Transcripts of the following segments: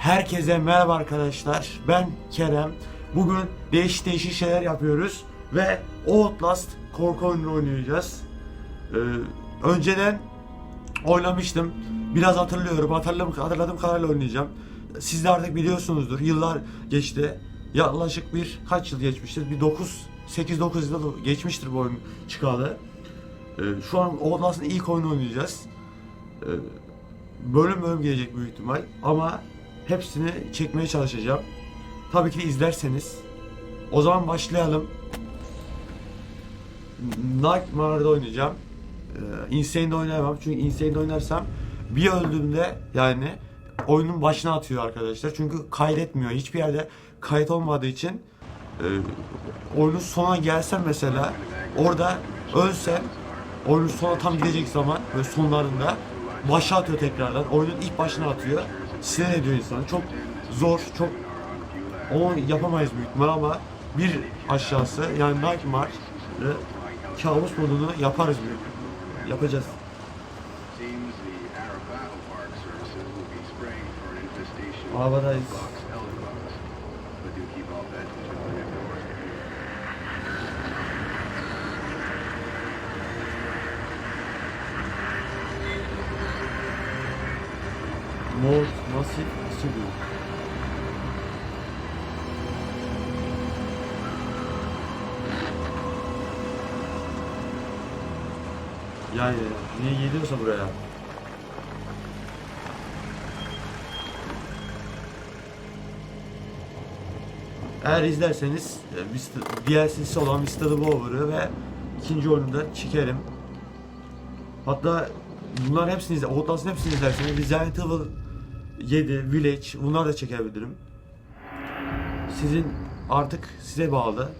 Herkese merhaba arkadaşlar. Ben Kerem. Bugün değişik değişik şeyler yapıyoruz ve Outlast korku oyununu oynayacağız. Ee, önceden oynamıştım. Biraz hatırlıyorum. Hatırladığım, hatırladığım kadarıyla oynayacağım. Siz de artık biliyorsunuzdur. Yıllar geçti. Yaklaşık bir kaç yıl geçmiştir? Bir 9 8-9 yıl geçmiştir bu oyun çıkalı. Ee, şu an Outlast'ın ilk oyunu oynayacağız. Ee, bölüm bölüm gelecek büyük ihtimal ama hepsini çekmeye çalışacağım. Tabii ki de izlerseniz. O zaman başlayalım. Nightmare'da oynayacağım. Ee, Insane'de oynayamam çünkü Insane'de oynarsam bir öldüğümde yani oyunun başına atıyor arkadaşlar. Çünkü kaydetmiyor. Hiçbir yerde kayıt olmadığı için e, oyunun sona gelsem mesela orada ölsem oyunun sona tam gidecek zaman ve sonlarında başa atıyor tekrardan. Oyunun ilk başına atıyor. Sinir ediyor insanı. Çok zor, çok onu yapamayız büyük ihtimal ama bir aşağısı yani Nightmare e, kabus modunu yaparız büyük. Yapacağız. Seems the Masif, Studio. Yani niye geliyorsa buraya? Eğer izlerseniz e, Mr. DLC'si olan Mr. Bower'ı ve ikinci oyunu da çekerim. Hatta bunların hepsini izle, Outlast'ın hepsini izlerseniz Resident Evil 7, Village bunlar da çekebilirim. Sizin artık size bağlı.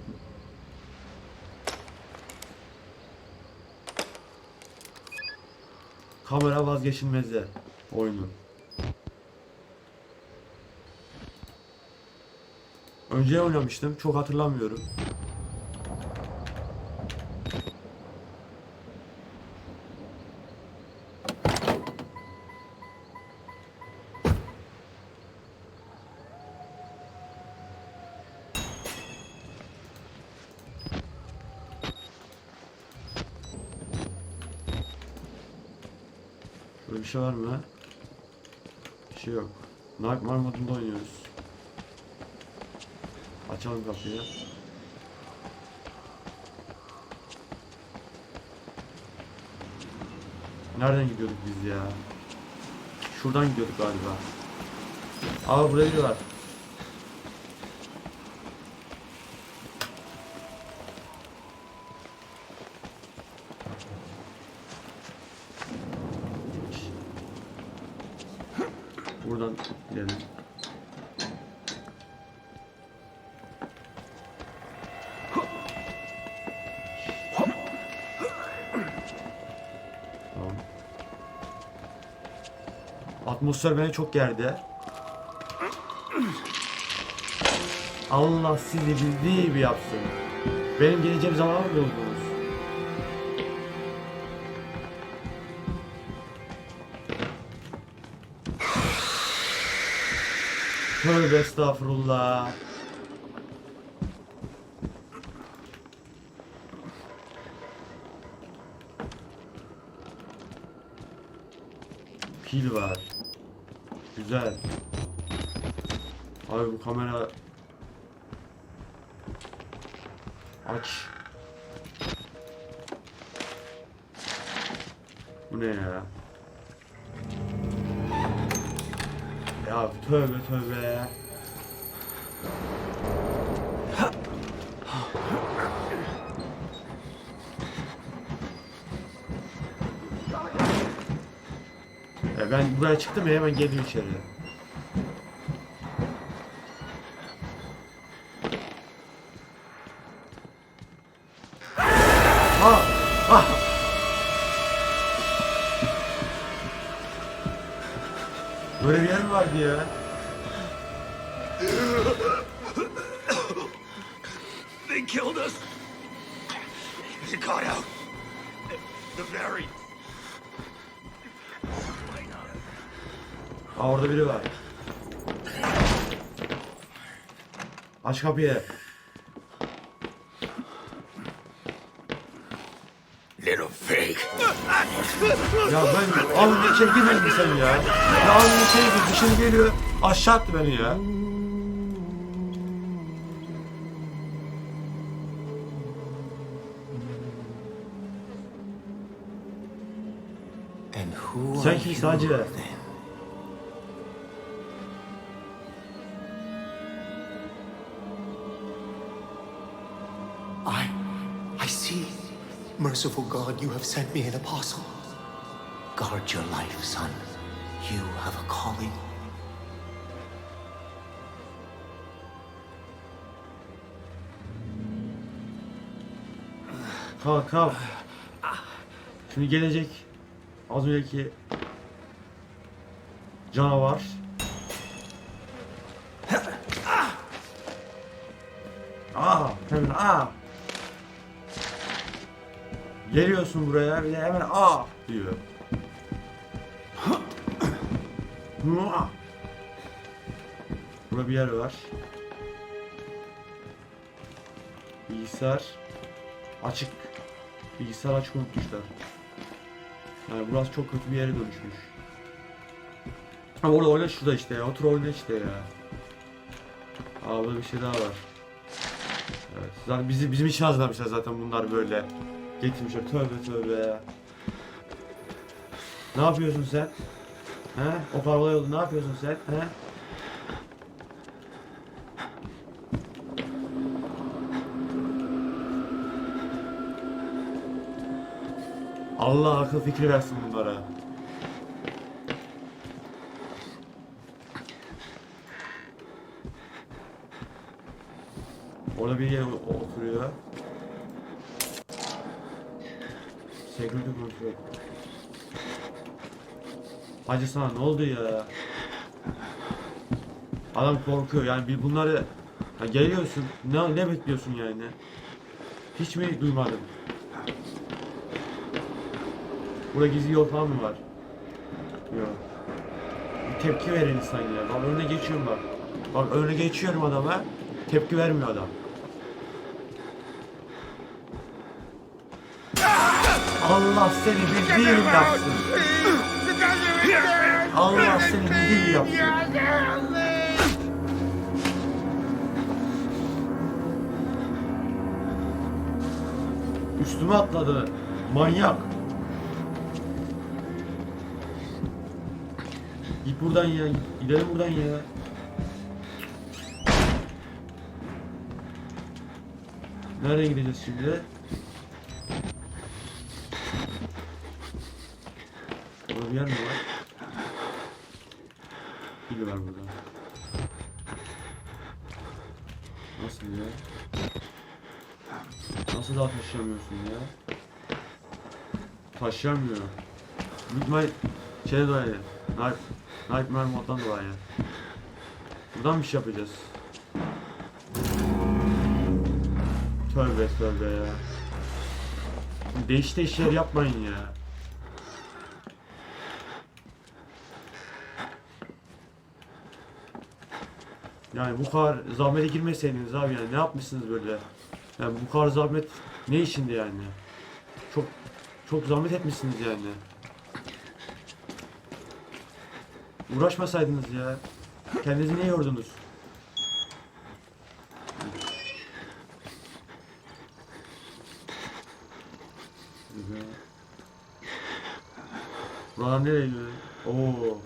Kamera vazgeçilmezde oyunun. Önce oynamıştım, çok hatırlamıyorum. Bir şey var mı? Bir şey yok. Nightmare modunda oynuyoruz. Açalım kapıyı. Nereden gidiyorduk biz ya? Şuradan gidiyorduk galiba. Aa buraya gidiyorlar. Buradan gidelim. Tamam. Atmosfer beni çok gerdi. Allah sizi bildiği gibi yapsın. Benim geleceğim zaman mı buldunuz? Tövbe estağfurullah. Pil var. Güzel. Abi bu kamera aç. Bu ne ya? Ya tövbe tövbe. Ya ben buraya çıktım ya hemen geliyor içeri. Böyle bir yer mi vardı ya? They killed us. They got out. The very. Orada biri var. Aç kapıyı. Ya ben alnın içeri girmedin mi sen ya? Ya alnın içeri gir dışarı geliyor. Aşağı attı beni ya. And who Sen are kimsin you hacı? then? I, I see. Merciful God, you have sent me an apostle. Guard your life, son. You have a calling. Kalk kalk. Şimdi gelecek az önceki canavar. Aa, hemen aa. Geliyorsun buraya bir de hemen aa diyor. Burada bir yer var. Bilgisayar açık. Bilgisayar açık unutmuşlar. Yani burası çok kötü bir yere dönüşmüş. Ama orada oyna şurada işte ya. Otur oyna işte ya. Aa burada bir şey daha var. Evet. Zaten bizi, bizim için hazırlamışlar zaten bunlar böyle. Getirmişler. Tövbe tövbe ya. Ne yapıyorsun sen? He? O kargola yolda ne yapıyorsun sen? He? Allah akıl fikri versin bunlara. Orada bir yer oturuyor. Security control. Hacı sana ne oldu ya? Adam korkuyor yani bir bunları ya geliyorsun ne ne bekliyorsun yani? Hiç mi duymadın? Burada gizli yol falan mı var? Yok. Bir tepki verin insan ya. Bak önüne geçiyorum bak. Bak önüne geçiyorum adama. Tepki vermiyor adam. Allah seni bildiği gibi yapsın. Allah seni gibi yapsın. Üstüme atladı. Manyak. Git buradan ya. Gidelim buradan ya. Nereye gideceğiz şimdi? Burada bir yer mi var? Var burada. Nasıl ya? Nasıl daha taşıyamıyorsun ya? Taşıyamıyor. İhtimal şeyde dolayı. Night, Nightmare moddan dolayı. Buradan bir şey yapacağız. Tövbe tövbe ya. Değiş değiş yapmayın ya. Yani bu kadar zahmete girmeseydiniz abi yani ne yapmışsınız böyle? Yani bu kadar zahmet ne işindi yani? Çok çok zahmet etmişsiniz yani. Uğraşmasaydınız ya. Kendinizi niye yordunuz? Buralar nereye gidiyor? Oo.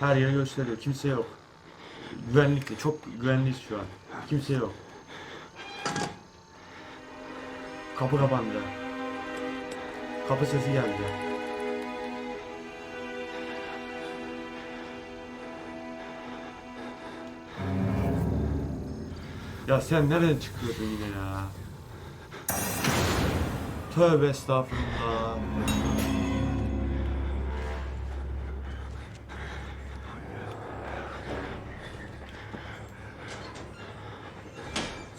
Her yeri gösteriyor. Kimse yok. Güvenlikli. Çok güvenliyiz şu an. Kimse yok. Kapı kapandı. Kapı sesi geldi. Ya sen nereden çıkıyorsun yine ya? Tövbe estağfurullah.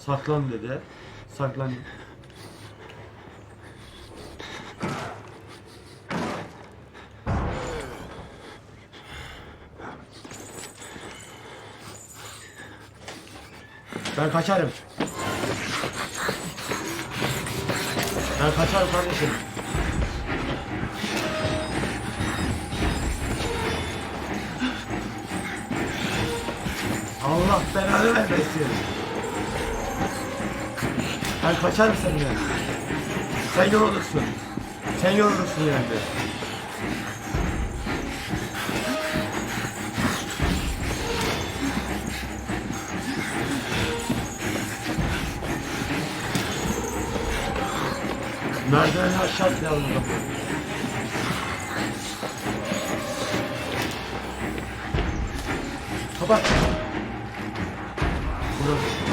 Saklan dedi. Saklan. Ben kaçarım. Ben kaçarım kardeşim. Allah belanı vermesin. Ben kaçarım senden. Sen yorulursun. Sen yorulursun yani. Merdiveni aşağı atlayalım. Kapat. Burası.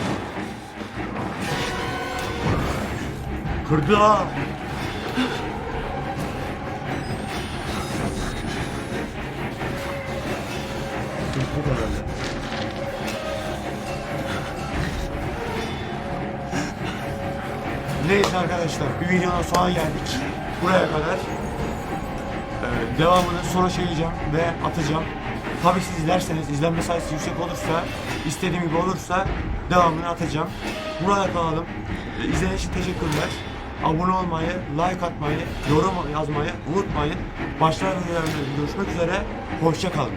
Kırdı ha. Neyse arkadaşlar bir videonun sonuna geldik. Buraya kadar. Ee, devamını sonra çekeceğim ve atacağım. Tabi siz izlerseniz, izlenme sayısı yüksek olursa, istediğim gibi olursa devamını atacağım. Burada kalalım. Ee, izlediğiniz için teşekkürler. Abone olmayı, like atmayı, yorum yazmayı unutmayın. Başka videolarda görüşmek üzere. Hoşça kalın.